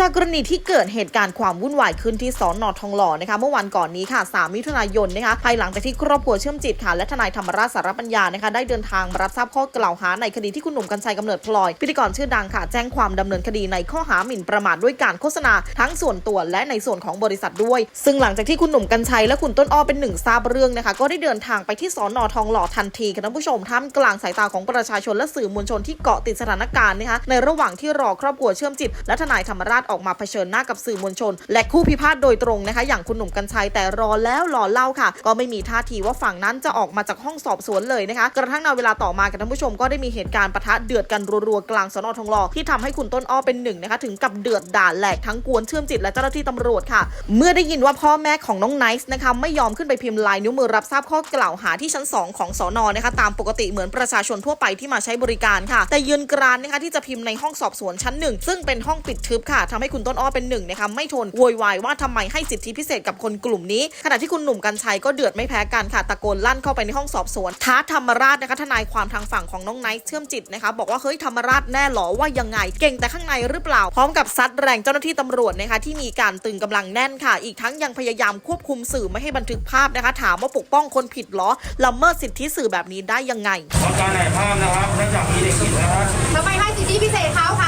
จากกรณีที่เกิดเหตุการณ์ความวุ่นวายขึ้นที่สอนอทองหล่อนะคะเมื่อวันก่อนนี้ค่ะ 3 มิถุนายนนะคะภายหลังจากที่ครอบครัวเชื่อมจิตค่ะ และทนายธรรมราชสารปัญญานะคะได้เดินทางมารับทราบข้อกล่าวหาในคดีที่คุณหนุ่มกัญชัยกำเนิดพลอย พิธีกรชื่อดังค่ะ แจ้งความดำเนินคดีในข้อหาหมิ่นประมาทด้วยการโฆษณาทั้งส่วนตัวและในส่วนของบริษัทด้วย ซึ่งหลังจากที่คุณหนุ่มกัญชัยและคุณต้นอ้อเป็นหนึ่งทราบเรื่องนะคะก็ได้เดินทางไปที่สอนอทองหล่อทันทีค่ะท่านผู้ชมท่ามกลางสายตาของประชาชนและสื่อมวลชนที่เกาะติดสถานการณ์นะคะในระหว่างที่รอครอบครัวเชื่อมจิตและทนายธรรมราชออกมาเผชิญหน้ากับสื่อมวลชน และคู่พิพาทโดยตรงนะคะ อย่างคุณหนุ่มกัญชัยแต่รอแล้วรอเล่าค่ะ ก็ไม่มีท่าทีว่าฝั่งนั้นจะออกมาจากห้องสอบสวนเลยนะคะ กระทั่งในเวลาต่อมากับท่านผู้ชมก็ได้มีเหตุการณ์ปะทะเดือดกันรัวๆกลางสนทองหล่อที่ทำให้คุณต้นอ้อเป็นหนึ่งนะคะถึงกับเดือดด่าแหลกทั้งกวนเชื่อมจิตและเจ้าหน้าที่ตำรวจค่ะ เมื่อได้ยินว่าพ่อแม่ของน้องไนซ์นะคะไม่ยอมขึ้นไปพิมพ์ลายนิ้วมือรับทราบข้อกล่าวหาที่ชั้น 2 ของสอนอนะคะตามปกติเหมือนประชาชนทั่วไปที่มาใช้บริการค่ะ แต่ยืนกรานนะคะที่จะพิมพ์ในห้องสอบสวนชั้นหนึ่งซึ่งเป็นห้องปิดทึบค่ะทำให้คุณต้นอ้อเป็นหนึ่งนะคะไม่ทนโวยวายว่าทำไมให้สิทธิพิเศษกับคนกลุ่มนี้ ขณะที่คุณหนุ่มกัญชัยก็เดือดไม่แพ้กันค่ะตะโกนลั่นเข้าไปในห้องสอบสวน ท้าธรรมราชนะคะทนายความทางฝั่งของน้องไนท์เชื่อมจิตนะคะบอกว่าเฮ้ยธรรมราชแน่หรอว่ายังไง เก่งแต่ข้างในหรือเปล่า พร้อมกับซัดแรงเจ้าหน้าที่ตำรวจนะคะที่มีการตึงกำลังแน่นค่ะ อีกทั้งยังพยายามควบคุมสื่อไม่ให้บันทึกภาพนะคะถามว่าปกป้องคนผิดเหรอละเมิดสิทธิสื่อแบบนี้ได้ยังไงทำการถ่ายภาพนะครับเนื่องจากมีเด็กติดนะครับทำไมให้สิทธิพิเศษเขาคะ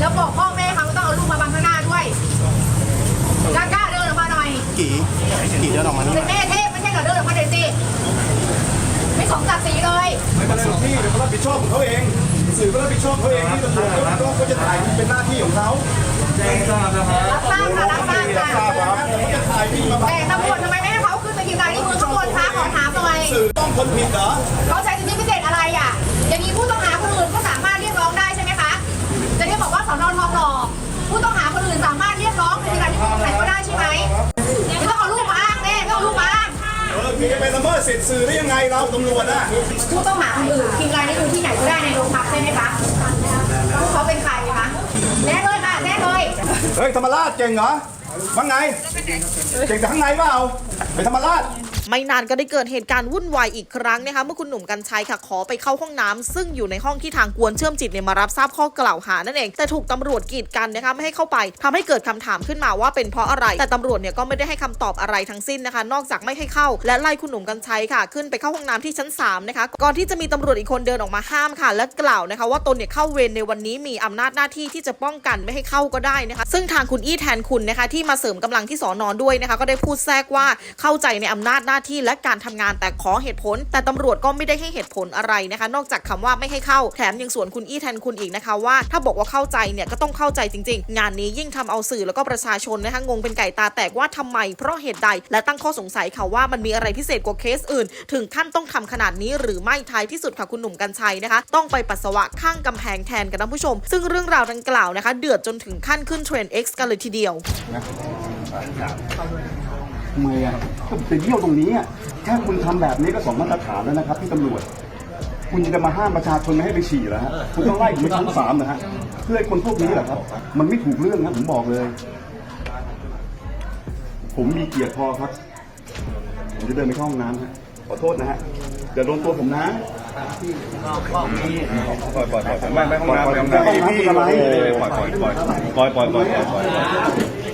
แล้วบอกพ่อแม่เขาต้องเอาลูกมาบังข้างหน้าด้วยกล้ากล้าเดินออกมาหน่อยกี่กี่เดินออกมานี่เป็นแม่เทพไม่ใช่เหรอเดินออกมาเด็สิไม่สมศักดิ์ศรีเลยไม่เป็นไรหรอกพี่เดี๋ยวเขารับผิดชอบของเขาเองสื่อก็รับผิดชอบเขาเองที่ตำรวจก็ก็จะถ่ายเป็นหน้าที่ของเขาแจ้งให้ทราบนะครับรับทราบค่ะรับทราบที่ค่ะทราบครับเขาจะถ่ายพี่มาบังแต่ตำรวจทำไมไม่ให้เขาขึ้นไปพิมพ์ลายนิ้วมือข้างบนคะขอถามหน่อยสื่อต้องคนผิดเหรอเขาใช้สิทธิพิเศษอะไรอะอย่างนี้ผู้ต้องหา ผู้ต้องหาคนอื่นสามารถเรียกร้องในการที่ผู้ต้องหาก็ได้ใช่ไหมไม่ต้องเอาลูกมาอ้างแน่ไม่ต้องเอาลูกมาอ้างเออพี่จะไปละเมิดสิทธิ์สื่อได้ยังไงเราตำรวจอะผู้ต้องหาคนอื่นพิมพ์ลายนิ้วมือที่ไหนก็ได้ในโรงพักใช่ไหมคะเขาเป็นใครคะแน่เลยค่ะแน่เลยเฮ้ยธรรมราชเก่งเหรอว่าไงเก่งแต่ข้างในเปล่าไปธรรมราช ไม่นานก็ได้เกิดเหตุการณ์วุ่นวายอีกครั้งนะคะเมื่อคุณหนุ่มกัญชัยค่ะขอไปเข้าห้องน้ำซึ่งอยู่ในห้องที่ทางกวนเชื่อมจิตเนี่ยมารับทราบข้อกล่าวหานั่นเอง แต่ถูกตำรวจกีดกันนะคะไม่ให้เข้าไปทำให้เกิดคำถามขึ้นมาว่าเป็นเพราะอะไร แต่ตำรวจเนี่ยก็ไม่ได้ให้คำตอบอะไรทั้งสิ้นนะคะ นอกจากไม่ให้เข้า และไล่คุณหนุ่มกัญชัยค่ะ ขึ้นไปเข้าห้องน้ำที่ชั้น3นะคะก่อนที่จะมีตำรวจอีกคนเดินออกมาห้ามค่ะ และกล่าวนะคะ ว่าตนเนี่ยเข้าเวรในวันนี้มีอำนาจหน้าที่ที่จะป้องกันไม่ให้เข้าก็ได้นะคะ ซึ่งทางคุณอี้แทนคุณนะคะที่มาเสริมกำลังที่สอนอนด้วยนะคะก็ได้พูดแทรกว่าเข้าใจในอำนาจหน้าที่และการทำงานแต่ขอเหตุผล แต่ตำรวจก็ไม่ได้ให้เหตุผลอะไรนะคะ นอกจากคำว่าไม่ให้เข้าแถมยังสวนคุณอี้แทนคุณอีกนะคะว่า ถ้าบอกว่าเข้าใจเนี่ยก็ต้องเข้าใจจริง ๆ งานนี้ยิ่งทำเอาสื่อแล้วก็ประชาชนนะคะงงเป็นไก่ตาแตกว่าทำไม เพราะเหตุใด และตั้งข้อสงสัยค่ะว่ามันมีอะไรพิเศษกว่าเคสอื่น ถึงขั้นต้องทำขนาดนี้หรือไม่ท้ายที่สุดค่ะคุณหนุ่มกัญชัยนะคะ ต้องไปปัสสาวะข้างกำแพงแทนกันนะผู้ชม ซึ่งเรื่องราวดังกล่าวนะคะ เดือดจนถึงขั้นขึ้นเทรนด์ X กันเลยทีเดียว ทำไมอะก็ไปเที่ยวตรงนี้อะแค่คุณทำแบบนี้ก็สองมาตรฐานแล้วนะครับที่ตำรวจ คุณจะมาห้ามประชาชนไม่ให้ไปฉี่เหรอฮะคุณต้องไล่ผมไปชั้นสามนะฮะเพื่อให้คนพวกนี้เหรอครับ มันไม่ถูกเรื่องนะผมบอกเลย ผมมีเกียรติพอครับ ผมจะเดินไปเข้าห้องน้ำฮะขอโทษนะฮะอย่าโดนตัวผมนะปล่อยปล่อยปล่อยไม่ไม่ห้องน้ำไม่ห้องน้ำห้องน้ำเป็นอะไรปล่อยปล่อยปล่อยปล่อยปล่อยปล่อยปล่อย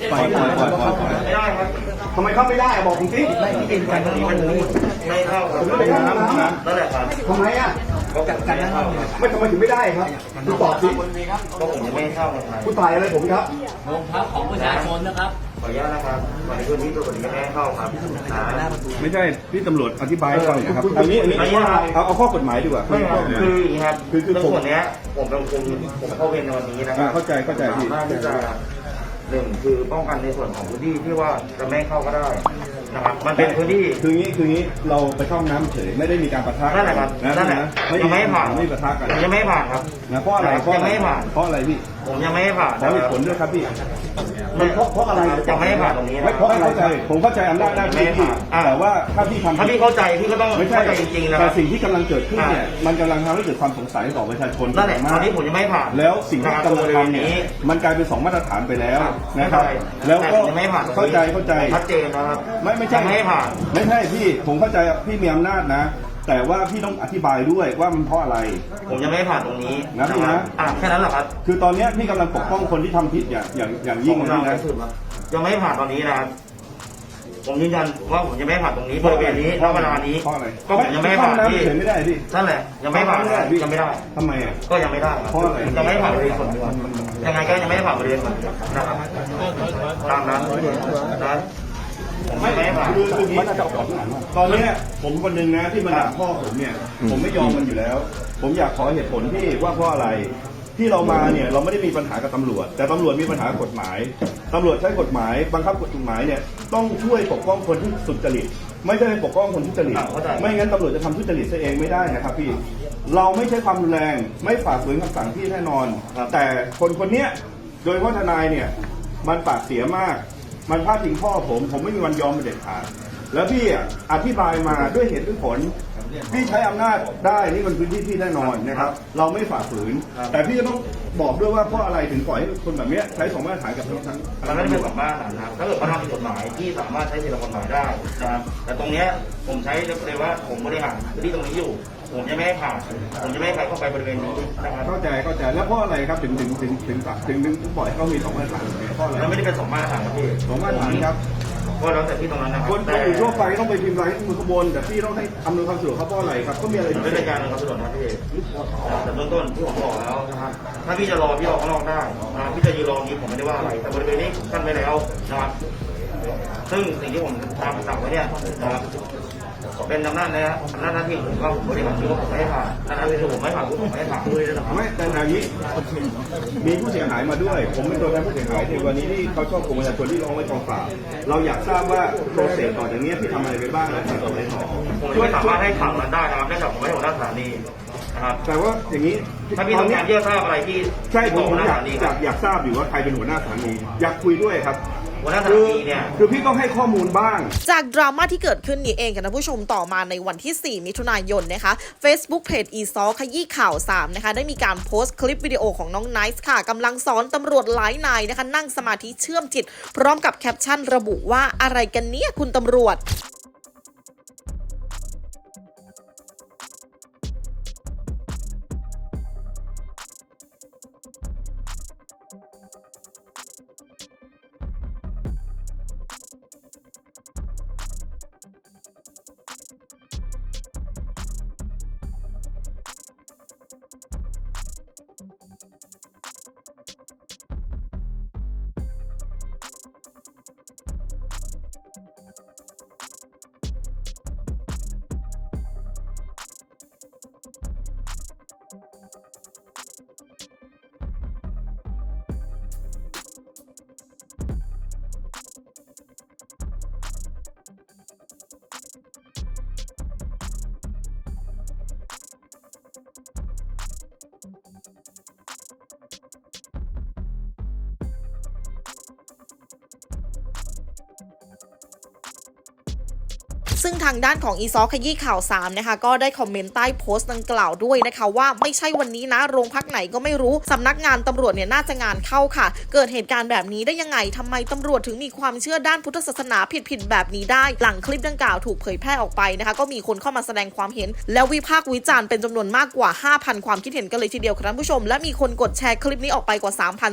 ปล่อยปล่อยปล่อยปล่อยปล่อย ทำไมเข้าไม่ได้อะบอกผมสิไม่เข้าครับผมไปเข้าห้องน้ำนะนั่นแหละครับทำไมอะเขากัดกันนะครับไม่ทำไมถึงไม่ได้ครับคุณตอบสิก็ผมยังไม่ให้เข้านะครับคุณถ่ายอะไรผมครับขออนุญาตนะครับวันนี้พื้นที่ตัวนี้ยังไม่ให้เข้าครับนะไม่ใช่พี่ตำรวจอธิบายให้ฟังหน่อยครับอันนี้อันนี้เอาเอาข้อกฎหมายดีกว่าไม่ครับคืออย่างนี้ครับคือคือเรื่องผมส่วนเนี้ยผมเป็นคนผมเข้าเวรในวันนี้นะครัอ่าเข้าใจเข้าใจพี่สามารถที่จะ หนึ่งคือป้องกันในส่วนของพื้นที่ที่ว่าจะไม่ให้เข้าก็ได้นะครับ มันเป็นพื้นที่ คืองี้คืองี้เราไปเข้าห้องน้ำเฉยไม่ได้มีการปะทะนั่นแหละครับนะนั่นแหละไม่ยังไม่ให้ผ่าน ไม่ปะทะกันยังไม่ให้ผ่านครับนะเพราะอะไรเพราะยังอะไรไม่ให้ผ่าน เพราะอะไรพี่ ผมยังไม่ให้ผ่านขอเหตุผลด้วยครับพี่มันเพราะเพราะอะไรยังไม่ให้ผ่านตรงนี้ไม่นะเพราะเข้าใจผมเข้าใจอำนาจหน้าที่พี่อ่าแต่ว่าถ้าพี่ทำถ้าพี่เข้าใจพี่ก็ต้องไม่ใช่เข้าใจจริงๆนะคแต่รับสิ่งที่กำลังเกิดขึ้นเนี่ยอ่ามันกำลังทำให้เกิดความสงสัยต่อประชาชนนั่นแหละมาตอกนนี้ผมยังไม่ให้ผ่านแล้วสิ่งที่นะครับกำลังบริเวณทำเนี่ยนี้มันกลายเป็นสองมาตรฐานไปแล้วครับนะครับไม่เป็นไรแล้วก็แต่ยังไม่ให้ผ่านเข้าใจเข้าใจชัดเจนนะครับไม่ไม่ใช่ยังไม่ให้ผ่านไม่ใช่พี่ผมเข้าใจพี่มีอำนาจนะ แต่ว่าพี่ต้องอธิบายด้วยว่ามันเพราะอะไร ผมยังไม่ให้ผ่านตรงนี้นะพี่นะ อะแค่นั้นแหละครับคือตอนเนี้ยพี่กำลังปกป้องคนที่ทำผิดอย่างอย่างอย่างยิ่งผมนะพี่นะ ยังไม่ให้ผ่านตอนนี้นะครับผมยืนยันว่าผมยังไม่ให้ผ่านตรงนี้บริเวณนี้ณเวลานี้เพราะอะไรก็ผมยังไม่ให้ผ่านเข้ที่น้ำเฉยไม่ได้พี่นั่นแหละ ยังไม่ให้ผ่านนะครับยังไม่ได้ ทำไมอะ ก็ยังไม่ได้คบเพราะอะไร ยังไม่ให้ผ่านบริเวณส่วนตัวยังไงก็ยังไม่ให้ผ่านบริเวณส่วนตัวนะครับตามนั้นนะผม ไม่ให้ผ่านคือคืออย่างนี้ตอนเนี้ยผมคนหนึ่งนะที่มาด่าพ่อผมเนี่ย ผมไม่ยอมมันอยู่แล้ว ผมอยากขอเหตุผลที่ว่าเพราะอะไร ที่เรามาเนี่ยเราไม่ได้มีปัญหากับตำรวจ แต่ตำรวจมีปัญหากับกฎหมายตำรวจใช้กฎหมาย บังคับกฎหมายเนี่ยต้องช่วยปกป้องคนที่สุจริต ไม่ได้ไปปกป้องคนทุจริตอ่าเข้าใจไม่งั้นตำรวจจะทำทุจริตซะเองไม่ได้นะครับพี่เราไม่ใช้ความรุนแรงไม่ฝ่าฝืนคำสั่งที่แน่นอน แต่คนคนเนี้ยโดยเฉพาะทนายเนี่ยมันปากเสียมาก มันพาดพิงพ่อผม ผมไม่มีวันยอมเป็นเด็ดขาดแล้วพี่อะอธิบายมาด้วยเหตุด้วยผล พี่ใช้อำนาจได้นี่มันพื้นที่พี่แน่นอนนะครับ เราไม่ฝ่าฝืน แต่พี่จะต้องบอกด้วยว่าเพราะอะไรถึงปล่อยให้คนแบบเนี้ยใช้สองมาตรฐานกับทั้งทั้งมันไม่ได้เป็นสองมาตรฐานนะครับถ้าเกิดเขาทำผิดกฎหมายที่สามารถใช้สิทธิกฎหมายได้นะครับแต่ตรงเนี้ยผมใช้เลยว่าผมบริหารพื้นที่ตรงนี้อยู่ผมจะไม่ให้ผ่านผมจะไม่ให้ใครเข้าไปบริเวณนี้นะครับเข้าใจเข้าใจแล้วเพราะอะไรครับถึงถึงถึงถึงถึงถึงถึงปล่อยให้เขามีสองมาตรฐานแบบนี้เพราะอะไรแล้วไม่ได้เป็นสองมาตรฐานครับพี่สองมาตรฐานครับ ก็แล้วแต่ที่ตรงนั้นนะครัคนคนอื่นทั่วไปต้องไปพิมพ์รายนิ้วมือขบวนแต่พี่ต้องให้อำนวยความสะดวกเขาเพราะอะไรครับก็มีอะไรมันพิไม่เศเป็ษนการนะครับสะดวกนะพี่แต่เบื้องต้นที่ผมบอกแล้วนะครับถ้าพี่จะรอพี่รอข้างนอกได้นะครับพี่จะยืนรอนี้ผมไม่ได้ว่าอะไรแต่บริเวณนี้ผมกั้นไว้แล้วนะครับซึ่งสิ่งที่ผมทำสั่งไว้เนี่ยนะครับ เป็นอำนาจนะอำนาจหน้าที่ของผมก็ผมบริหารที่ว่าผมไม่ให้ผ่านหน้าที่ที่ผมไม่ผ่านผมไม่ให้ผ่านเลยนะครับไม่แต่อย่างนี้มีผู้เสียหายมาด้วย ผมเป็นตัวแทนผู้เสียหายในวันนี้ที่เขาชอบกลุ่มประชาชนที่ร้องไว้กองปราบเราอยากทราบว่าโปรเซสต่อจากนี้ที่ทำอะไรไปบ้างและทำต่อไปต่อผมไม่สามารถให้ข่าวนั้นได้นะครับเนื่องจากผมไม่ใช่หัวหน้าสถานีนะครับแต่ว่าอย่างนี้ถ้าพี่ต้องการที่จะทราบอะไรที่ใช่ผมหัวหน้าอสยากถานีอยากอยากทราบอยู่ว่าใครเป็นหัวหน้าสถานี อยากคุยด้วยครับ หัวหน้าสคืถาอนีเนี่ย คือพี่ต้องให้ข้อมูลบ้าง จากดราม่าที่เกิดขึ้นนี้เองค่ะท่านผู้ชมต่อมาในวันที่ 4 มิถุนายนนะคะ Facebook Page อีซอขยี้ข่าว 3 นะคะ ได้มีการโพสต์คลิปวิดีโอของน้องไนซ์ค่ะกำลังสอนตำรวจหลายนายนะคะ นั่งสมาธิเชื่อมจิต พร้อมกับแคปชั่นระบุว่าอะไรกันเนี่ยคุณตำรวจ ซึ่งทางด้านของอีซอขยี้ข่าว3นะคะก็ได้คอมเมนต์ใต้โพสต์ดังกล่าวด้วยนะคะว่าไม่ใช่วันนี้นะโรงพักไหนก็ไม่รู้สำนักงานตำรวจเนี่ยน่าจะงานเข้าค่ะ เกิดเหตุการณ์แบบนี้ได้ยังไงทำไมตำรวจถึงมีความเชื่อด้านพุทธศาสนาผิดๆแบบนี้ได้ หลังคลิปดังกล่าวถูกเผยแพร่ออกไปนะคะ ก็มีคนเข้ามาแสดงความเห็น แล้ววิพากษ์วิจารณ์เป็นจำนวนมากกว่า 5,000 ความคิดเห็นกันเลยทีเดียวค่ะท่านผู้ชม และมีคนกดแชร์คลิปนี้ออกไปกว่า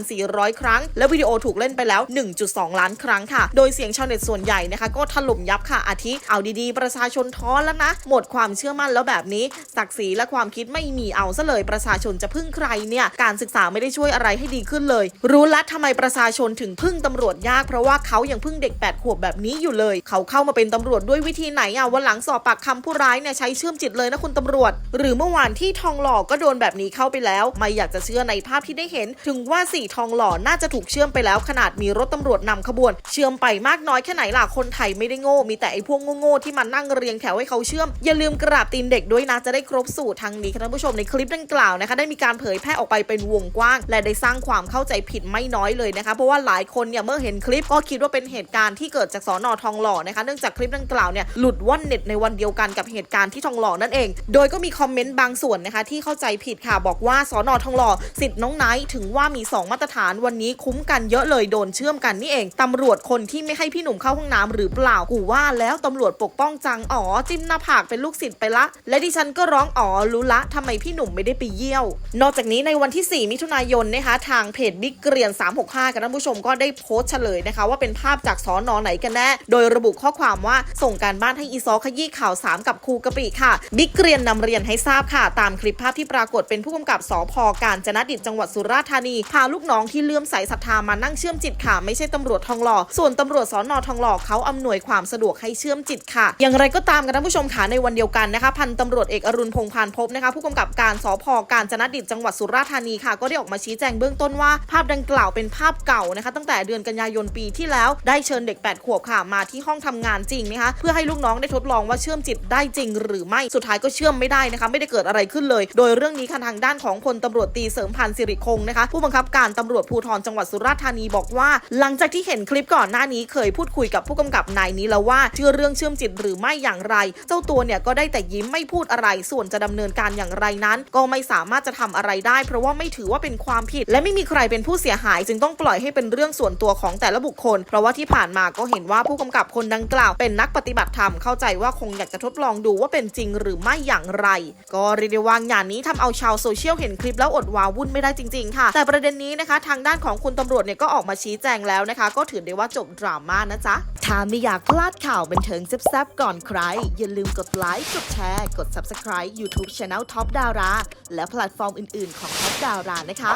3,400 ครั้ง และวิดีโอถูกเล่นไปแล้ว 1.2 ล้านครั้งค่ะ โดยเสียงชาวเน็ตส่วนใหญ่นะคะก็ถล่มยับค่ะอาทิเอาดีๆ ประชาชนท้อแล้วนะ หมดความเชื่อมั่นแล้วแบบนี้ ศักดิ์ศรีและความคิดไม่มีเอาซะเลยประชาชนจะพึ่งใครเนี่ย การศึกษาไม่ได้ช่วยอะไรให้ดีขึ้นเลย รู้ล้วทำไมประชาชนถึงพึ่งตำรวจยากเพราะว่าเขายังพึ่งเด็ก 8 ขวบแบบนี้อยู่เลย เขาเข้ามาเป็นตำรวจด้วยวิธีไหนอะวันหลังสอบปากคำผู้ร้ายเนี่ยใช้เชื่อมจิตเลยนะคุณตำรวจ หรือเมื่อวานที่ทองหล่อก็โดนแบบนี้เข้าไปแล้ว ไม่อยากจะเชื่อในภาพที่ได้เห็น ถึงว่าสี่ทองหล่อน่าจะถูกเชื่อมไปแล้วขนาดมีรถตำรวจนำขบวน เชื่อมไปมากน้อยแค่ไหนล่ะคนไทยไม่ได้โง่มีแต่ไอ้พวกโง่ๆที่มานั่งเรียงแถวให้เขาเชื่อม อย่าลืมกราบตีนเด็กด้วยนะจะได้ครบสูตรทางนี้ค่ะท่านผู้ชมในคลิปดังกล่าวนะคะ ได้มีการเผยแพร่ออกไปเป็นวงกว้าง และได้สร้างความเข้าใจผิดไม่น้อยเลยนะคะ เพราะว่าหลายคนเนี่ยเมื่อเห็นคลิปก็คิดว่าเป็นเหตุการณ์ที่เกิดจากสอนอทองหล่อนะคะ เนื่องจากคลิปดังกล่าวเนี่ยหลุดว่อนเน็ตในวันเดียวกันกับเหตุการณ์ที่ทองหล่อนั่นเอง โดยก็มีคอมเมนต์บางส่วนนะคะที่เข้าใจผิดค่ะบอกว่าสอนอทองหล่อสิทธิ์น้องไนท์ถึงว่ามี 2 มาตรฐานวันนี้คุ้มกันเยอะเลยโดนเชื่อมกันนี่เองตำรวจคนที่ไม่ให้พี่หนุ่มเข้าห้องน้ำหรือเปล่ากูว่าแล้วตำรวจปกป้องจังอ๋อจิ้มหน้าผากเป็นลูกศิษย์ไปละ และดิฉันก็ร้องอ๋อรู้ละทำไมพี่หนุ่มไม่ได้ไปเยี่ยว นอกจากนี้ในวันที่ 4 มิถุนายนนะคะทางเพจบิ๊กเกรียน 365 กันท่านผู้ชมก็ได้โพสต์เฉลยนะคะ ว่าเป็นภาพจากสอนอไหนกันแน่ โดยระบุข้อความว่าส่งการบ้านให้อีซอขยี้ข่าว 3 กับครูกะปิค่ะบิ๊กเกรียนนำเรียนให้ทราบค่ะ ตามคลิปภาพที่ปรากฏเป็นผู้กำกับสพการจนดิตจังหวัดสุราษฎร์ธานีพาลูกน้องที่เลื่อมใสศรัทธามานั่งเชื่อมจิตค่ะไม่ใช่ตำรวจทองหล่อส่วนตำรวจสอนอทองหล่อเขาอำนวยความสะดวกให้เชื่อมจิตค่ะอย่างไรก็ตามกันท่านผู้ชมค่ะในวันเดียวกันนะคะ พันตำรวจเอกอรุณพงพานพบนะคะ ผู้กำกับการสพการจนดิตจังหวัดสุราษฎร์ธานีค่ะ ก็ได้ออกมาชี้แจงเบื้องต้นว่าภาพดังกล่าวเป็นภาพเก่านะคะ ตั้งแต่เดือนกันยายนปีที่แล้วได้เชิญเด็ก 8 ขวบค่ะมาที่ห้องทำงานจริงนะคะเพื่อให้ลูกน้องได้ทดลองว่าเชื่อมจิตได้จริง หรือไม่สุดท้ายก็เชื่อมไม่ได้นะคะไม่ได้เกิดอะไรขึ้นเลย โดยเรื่องนี้ค่ะทางด้านของพลตำรวจตีเสริมพันธ์สิริคงนะคะ ผู้บังคับการตำรวจภูธรจังหวัดสุราษฎร์ธานีบอกว่า หลังจากที่เห็นคลิปก่อนหน้านี้เคยพูดคุยกับผู้กำกับนายนี้แล้วว่าเชื่อเรื่องเชื่อมจิตหรือไม่อย่างไร เจ้าตัวเนี่ยก็ได้แต่ยิ้มไม่พูดอะไร ส่วนจะดำเนินการอย่างไรนั้น ก็ไม่สามารถจะทำอะไรได้ เพราะว่าไม่ถือว่าเป็นความผิด และไม่มีใครเป็นผู้เสียหาย จึงต้องปล่อยให้เป็นเรื่องส่วนตัวของแต่ละบุคคล เพราะว่าที่ผ่านมาก็เห็นว่าผู้กำกับคนดังกล่าว เป็นนักปฏิบัติธรรมเข้าใจว่าคงอยากจะทดลองดูว่าเป็นจริงหรือไม่อย่างไร ก็เรียกได้ว่างานนี้ทำเอาชาวโซเชียลเห็นคลิปแล้วอดว้าวุ่นไม่ได้จริง ๆ ค่ะ แต่ประเด็นนี้นะคะ ทางด้านของคุณตำรวจเนี่ยก็ออกมาชี้แจงแล้วนะคะ ก็ถือได้ว่าจบดราม่านะจ๊ะถ้าไม่อยากพลาดข่าวบันเทิงแซ่บซ่บก่อนใคร อย่าลืมกดไลค์กดแชร์ กด Subscribe YouTube Channel Top Dara และแพลตฟอร์มอื่น ๆ ของ Top Dara นะคะ